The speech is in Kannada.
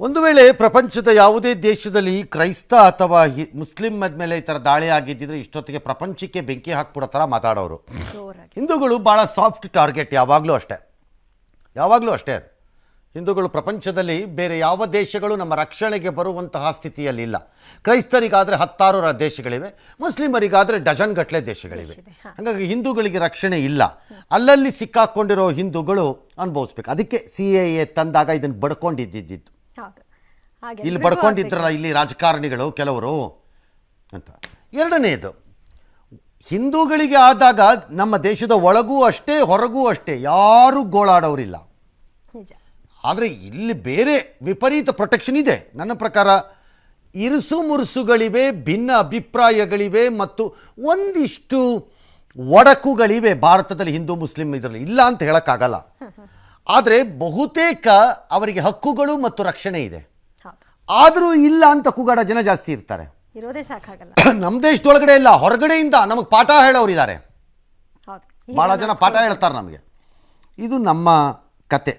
ಒಂದು ವೇಳೆ ಪ್ರಪಂಚದ ಯಾವುದೇ ದೇಶದಲ್ಲಿ ಕ್ರೈಸ್ತ ಅಥವಾ ಮುಸ್ಲಿಂ ಮೇಲೆ ಈ ಥರ ದಾಳಿ ಆಗಿದ್ದಿದ್ರೆ ಇಷ್ಟೊತ್ತಿಗೆ ಪ್ರಪಂಚಕ್ಕೆ ಬೆಂಕಿ ಹಾಕ್ಬಿಡೋ ಥರ ಮಾತಾಡೋರು. ಹಿಂದೂಗಳು ಭಾಳ ಸಾಫ್ಟ್ ಟಾರ್ಗೆಟ್ ಯಾವಾಗಲೂ ಅಷ್ಟೇ. ಯಾವಾಗಲೂ ಅಷ್ಟೇ ಅದು. ಹಿಂದೂಗಳು ಪ್ರಪಂಚದಲ್ಲಿ ಬೇರೆ ಯಾವ ದೇಶಗಳು ನಮ್ಮ ರಕ್ಷಣೆಗೆ ಬರುವಂತಹ ಸ್ಥಿತಿಯಲ್ಲಿಲ್ಲ ಕ್ರೈಸ್ತರಿಗಾದರೆ ಹತ್ತಾರು ದೇಶಗಳಿವೆ ಮುಸ್ಲಿಮರಿಗಾದರೆ ಡಜನ್ ಗಟ್ಟಲೆ ದೇಶಗಳಿವೆ. ಹಾಗಾಗಿ ಹಿಂದೂಗಳಿಗೆ ರಕ್ಷಣೆ ಇಲ್ಲ. ಅಲ್ಲಲ್ಲಿ ಸಿಕ್ಕಾಕೊಂಡಿರೋ ಹಿಂದೂಗಳು ಅನುಭವಿಸ್ಬೇಕು. ಅದಕ್ಕೆ ಸಿ ಎ ಎ ತಂದಾಗ ಇದನ್ನು ಬಡ್ಕೊಂಡಿದ್ದಿದ್ದು. ಹೌದು. ಹಾಗೆ ಇಲ್ಲಿ ಎಲ್ರಿಗೂ ಬಡ್ಕೊಂಡಿದ್ರಲ್ಲ ಇಲ್ಲಿ ರಾಜಕಾರಣಿಗಳು ಕೆಲವರು ಅಂತ. ಎರಡನೇದು ಹಿಂದೂಗಳಿಗೆ ಆದಾಗ ನಮ್ಮ ದೇಶದ ಒಳಗೂ ಅಷ್ಟೇ ಹೊರಗೂ ಅಷ್ಟೇ ಯಾರೂ ಗೋಳಾಡೋರಿಲ್ಲ. ನಿಜ. ಆದರೆ ಇಲ್ಲಿ ಬೇರೆ ವಿಪರೀತ ಪ್ರೊಟೆಕ್ಷನ್ ಇದೆ. ನನ್ನ ಪ್ರಕಾರ ಇರುಸು ಮುರುಸುಗಳಿವೆ ಭಿನ್ನ ಅಭಿಪ್ರಾಯಗಳಿವೆ ಮತ್ತು ಒಂದಿಷ್ಟು ಒಡಕುಗಳಿವೆ. ಭಾರತದಲ್ಲಿ ಹಿಂದೂ ಮುಸ್ಲಿಂ ಇದರಲ್ಲಿ ಇಲ್ಲ ಅಂತ ಹೇಳೋಕ್ಕಾಗಲ್ಲ. ಆದರೆ ಬಹುತೇಕ ಅವರಿಗೆ ಹಕ್ಕುಗಳು ಮತ್ತು ರಕ್ಷಣೆ ಇದೆ. ಆದರೂ ಇಲ್ಲ ಅಂತ ಕೂಗಾಡ ಜನ ಜಾಸ್ತಿ ಇರ್ತಾರೆ. ಇರೋದೇ ಸಾಕಾಗಲ್ಲ. ನಮ್ಮ ದೇಶದೊಳಗಡೆ ಇಲ್ಲ ಹೊರಗಡೆಯಿಂದ ನಮಗೆ ಪಾಠ ಹೇಳೋರಿದ್ದಾರೆ. ಇದ್ದಾರೆ ಭಾಳ ಜನ ಪಾಠ ಹೇಳ್ತಾರೆ ನಮಗೆ. ಇದು ನಮ್ಮ ಕತೆ.